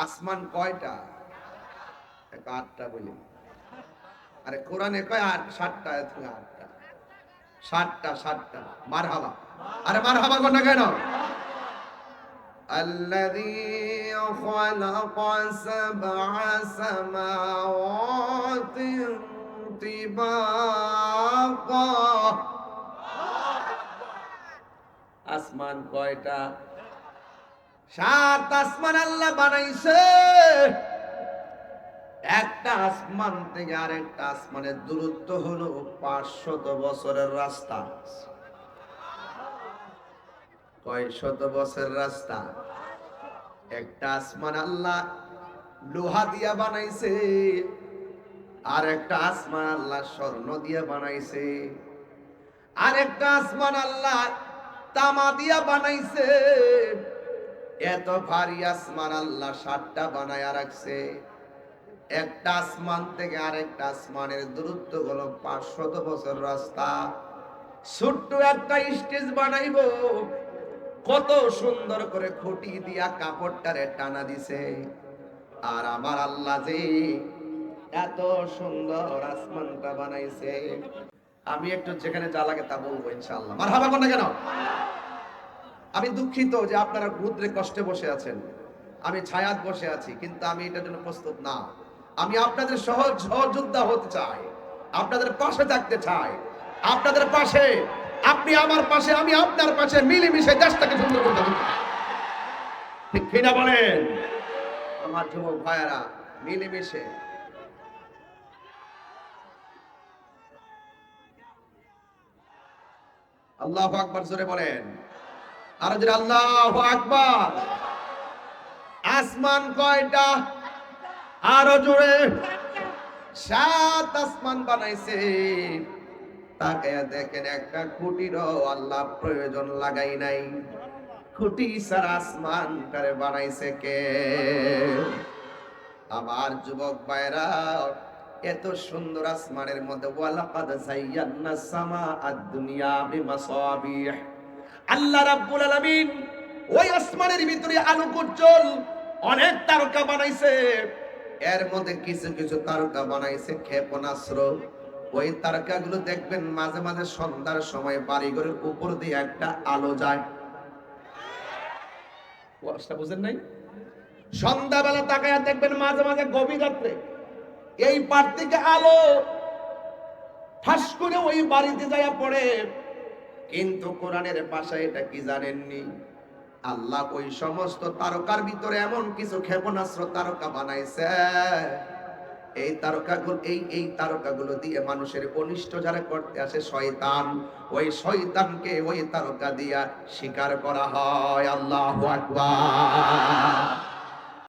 আসমান কয়টা এক আটটা বলি আরে কোরআনে কয় আট সাতটা তুমি আটটা সাতটা সাতটা মার হাবা আরে মার হাবা কোনটা কেন الذي خلق سبع سماوات طباقا আসমান কয়টা সাত আসমান আল্লাহ বানাইছে। একটা আসমান থেকে আরেকটা আসমানের দূরত্ব হলো পাঁচশত বছরের রাস্তা। কয় শত বছরের রাস্তা? একটা আসমান আল্লাহ লোহা দিয়া বানাইছে, আর একটা আসমান আল্লাহ স্বর্ণ দিয়া বানাইছে, আর একটা আসমান আল্লাহ তামা দিয়া বানাইছে। এত ভারী আসমান আল্লাহ সাতটা বানায়া রাখছে। একটা আসমান থেকে আরেকটা আসমানের দূরত্ব হলো পাঁচশত বছর রাস্তা। ছোট্ট একটা স্টেজ বানাইবো। কত সুন্দর করে খুঁটি দিয়া কাপড়টারে টানা দিছে। আর আমার আল্লাহ যে এত সুন্দর আসমানটা বানাইছে। আমি একটু যেখানে যা লাগে তা বলব ইনশাআল্লাহ। মার হাবা কেন? আমি দুঃখিত যে আপনারা রুদ্রে কষ্টে বসে আছেন। আমি ছায়াত বসে আছি, কিন্তু আমি এটার জন্য প্রস্তুত না। আমি আপনাদের সহজ সহযোদ্ধা হতে চাই। আপনাদের পাশে থাকতে চাই। আপনাদের পাশে, আপনি আমার পাশে, আমি আপনার পাশে মিলেমিশে দেশটাকে সুন্দর করতে ঠিক কিনা বলেন? আমার যুবক ভাইয়েরা, মিলেমিশে। আল্লাহ আকবার জোরে বলেন। আর আল্লাহ আসমান কয়টা? আরও জোরে। সাত আসমান বানাইছে। তাকে দেখেন একটা খুঁটিরও আল্লাহ প্রয়োজন লাগাই নাই। খুঁটি সার আসমান করে বানাইছে কে? যুবক এত সুন্দর আসমানের মধ্যে আল্লাহ রাব্বুল আলামিন ওই আসমানের ভিতরে আলোক উজ্জ্বল অনেক তারকা বানাইছে। এর মধ্যে কিছু কিছু তারকা বানাইছে ক্ষেপণাস্ত্র। ওই তারকাগুলো দেখবেন মাঝে মাঝে সন্ধ্যার সময় বাড়িঘরের উপর দিয়ে একটা আলো যায়। বুঝেন নাই? সন্ধ্যাবেলা তাকায়া দেখবেন মাঝে মাঝে গভীর রাত্রে এই পার থেকে আলো ঠাস করে ওই বাড়িতে যায়া পড়ে। কিন্তু কোরআনের ভাষায় এটা কি জানেননি? আল্লাহ ওই সমস্ত তারকার ভিতরে এমন কিছু ক্ষেপণাস্ত্র তারকা বানাইছে। এই তারকাগুলো, এই এই তারকাগুলো দিয়ে মানুষের অনিষ্ট যারা করতে আসে, শয়তান, ওই শয়তানকে ওই তারকা দিয়া শিকার করা হয়। আল্লাহু আকবার।